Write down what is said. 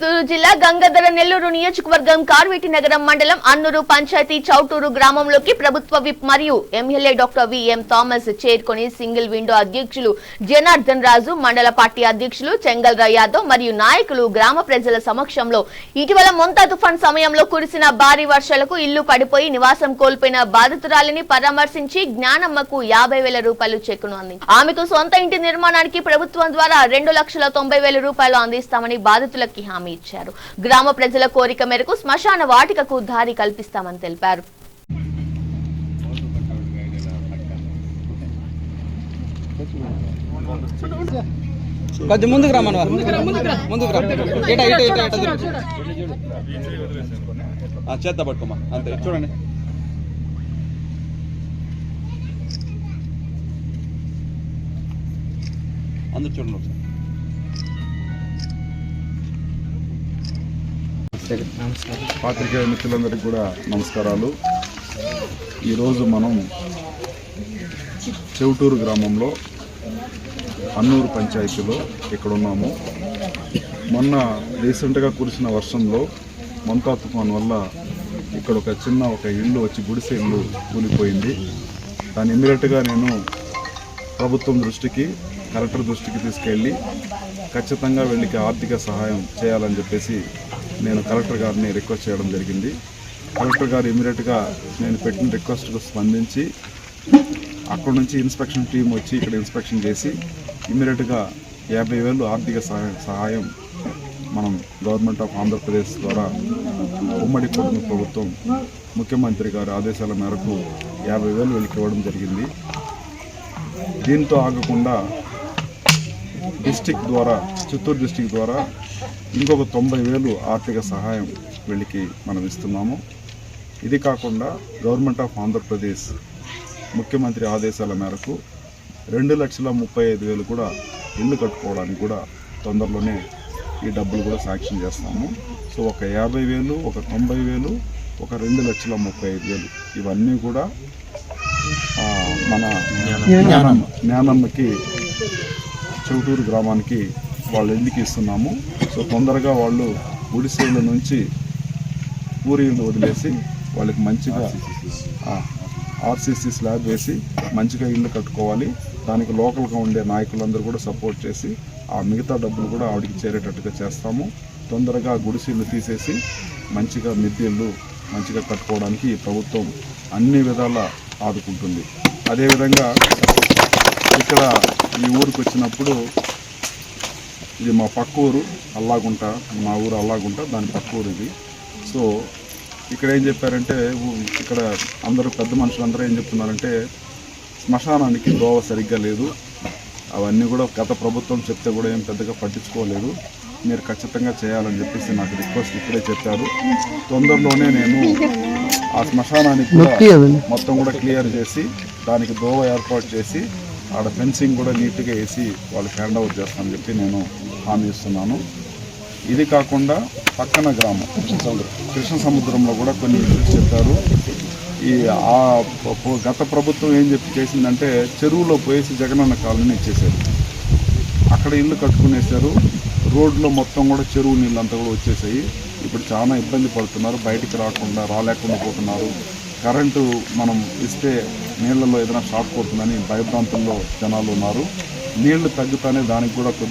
చిత్తూరు జిల్లా గంగాధర నెల్లూరు నియోజకవర్గం కార్వేటి నగరం మండలం అన్నూరు పంచాయతీ చౌటూరు గ్రామంలోకి ప్రభుత్వ విప్ మరియు ఎమ్మెల్యే డాక్టర్ విఎం థామస్ చేరుకొని సింగిల్ విండో అధ్యక్షులు జనార్దన్ రాజు మండల పార్టీ అధ్యక్షులు చెంగల్ యాదవ్ మరియు నాయకులు గ్రామ ప్రజల సమక్షంలో ఇటీవల మొంతా తుఫాన్ సమయంలో కురిసిన భారీ వర్షాలకు ఇల్లు పడిపోయి నివాసం కోల్పోయిన బాధితురాలిని పరామర్శించి జ్ఞానమ్మకు యాభై వేల రూపాయలు చెక్కును అంది ఆమెకు సొంత ఇంటి నిర్మాణానికి ప్రభుత్వం ద్వారా రెండు లక్షల తొంభై వేల రూపాయలు అందిస్తామని బాధితులకి హామీ ఇచ్చారు. గ్రామ ప్రజల కోరిక మేరకు శ్మశాన వాటికకు దారి కల్పిస్తామని తెలిపారు. కొద్ది ముందుకు రా మనవా ముందుకు రా ఇట ఇట ఇట ఇట తిరుగు. ఆ, చేత్త పట్టుకోమా. అంతే. చూడండి. అందరు చూడండి ఒకసారి. పాత్రికేయ మిత్రులందరికీ కూడా నమస్కారాలు. ఈరోజు మనం చెవుటూరు గ్రామంలో అన్నూరు పంచాయతీలో ఇక్కడ ఉన్నాము. మొన్న రీసెంట్గా కురిసిన వర్షంలో మంతా తుఫాన్ వల్ల ఇక్కడ ఒక చిన్న ఒక ఇల్లు వచ్చి గుడిసె ఇల్లు కూలిపోయింది. దాన్ని ఇమ్మీడియట్గా నేను ప్రభుత్వం దృష్టికి కలెక్టర్ దృష్టికి తీసుకెళ్ళి ఖచ్చితంగా వెళ్ళికి ఆర్థిక సహాయం చేయాలని చెప్పేసి నేను కలెక్టర్ గారిని రిక్వెస్ట్ చేయడం జరిగింది. కలెక్టర్ గారు ఇమీడియట్గా నేను పెట్టిన రిక్వెస్ట్కు స్పందించి అక్కడ నుంచి ఇన్స్పెక్షన్ టీం వచ్చి ఇక్కడ ఇన్స్పెక్షన్ చేసి ఇమీడియట్గా యాభై వేలు ఆర్థిక సహాయం సహాయం మనం గవర్నమెంట్ ఆఫ్ ఆంధ్రప్రదేశ్ ద్వారా ఉమ్మడి కుటుంబ ప్రభుత్వం ముఖ్యమంత్రి గారి ఆదేశాల మేరకు యాభై వేలు వీళ్ళకి ఇవ్వడం జరిగింది. దీంతో ఆగకుండా డిస్టిక్ ద్వారా చిత్తూరు డిస్టిక్ ద్వారా ఇంకొక తొంభై వేలు ఆర్థిక సహాయం వీళ్ళకి మనం ఇస్తున్నాము. ఇది కాకుండా గవర్నమెంట్ ఆఫ్ ఆంధ్రప్రదేశ్ ముఖ్యమంత్రి ఆదేశాల మేరకు రెండు లక్షల ముప్పై ఐదు వేలు కూడా ఇల్లు కట్టుకోవడానికి కూడా తొందరలోనే ఈ డబ్బులు కూడా శాంక్షన్ చేస్తాము. సో ఒక యాభై వేలు ఒక తొంభై వేలు ఒక రెండు లక్షల ముప్పై ఐదు వేలు ఇవన్నీ కూడా మన జ్ఞానమ్మ జ్ఞానమ్మకి చౌటూరు గ్రామానికి వాళ్ళ ఇంటికి ఇస్తున్నాము? సో తొందరగా వాళ్ళు గుడిసెల నుంచి పూరి ఇల్లు వదిలేసి వాళ్ళకి మంచిగా ఆర్సీసీ స్లాబ్ వేసి మంచిగా ఇల్లు కట్టుకోవాలి. దానికి లోకల్గా ఉండే నాయకులందరూ కూడా సపోర్ట్ చేసి ఆ మిగతా డబ్బులు కూడా ఆవిడకి చేరేటట్టుగా చేస్తాము. తొందరగా గుడిసె తీసేసి మంచిగా మిద్దె మంచిగా కట్టుకోవడానికి ప్రభుత్వం అన్ని విధాలా ఆదుకుంటుంది. అదేవిధంగా ఇక్కడ ఈ ఊరికి వచ్చినప్పుడు ఇది మా పక్క ఊరు అల్లాగుంట మా ఊరు అల్లాగుంట దాని పక్క ఊరు ఇది. సో ఇక్కడ ఏం చెప్పారంటే ఇక్కడ అందరూ పెద్ద మనుషులందరూ ఏం చెప్తున్నారంటే శ్మశానానికి దోవ సరిగ్గా లేదు. అవన్నీ కూడా గత ప్రభుత్వం చెప్తే కూడా ఏం పెద్దగా పట్టించుకోలేదు. మీరు ఖచ్చితంగా చేయాలని చెప్పేసి నాకు రిక్వెస్ట్ ఇప్పుడే చెప్పారు. తొందరలోనే నేను ఆ శ్మశానానికి కూడా మొత్తం కూడా క్లియర్ చేసి దానికి దోవ ఏర్పాటు చేసి ఆడ ఫెన్సింగ్ కూడా నీట్గా వేసి వాళ్ళకి హ్యాండ్ ఓవర్ చేస్తానని చెప్పి నేను హామీ ఇస్తున్నాను. ఇది కాకుండా పక్కన గ్రామం కృష్ణ సముద్రంలో కూడా కొన్ని ఇష్యూస్ చెప్పారు. ఈ ఆ గత ప్రభుత్వం ఏం చెప్పి చేసిందంటే చెరువులో పోయేసి జగనన్న కాలనీ ఇచ్చేసారు అక్కడ ఇల్లు కట్టుకునేసారు రోడ్లో మొత్తం కూడా చెరువు నీళ్ళంతా కూడా వచ్చేసాయి. ఇప్పుడు చాలా ఇబ్బంది పడుతున్నారు. బయటికి రాకుండా రాలేకుండా పోతున్నారు. కరెంటు మనం ఇస్తే నీళ్ళలో ఏదైనా షాక్ కొడుతుందని భయభ్రాంతుల్లో జనాలు ఉన్నారు. నీళ్ళు తగ్గుతానే దానికి కూడా కొద్ది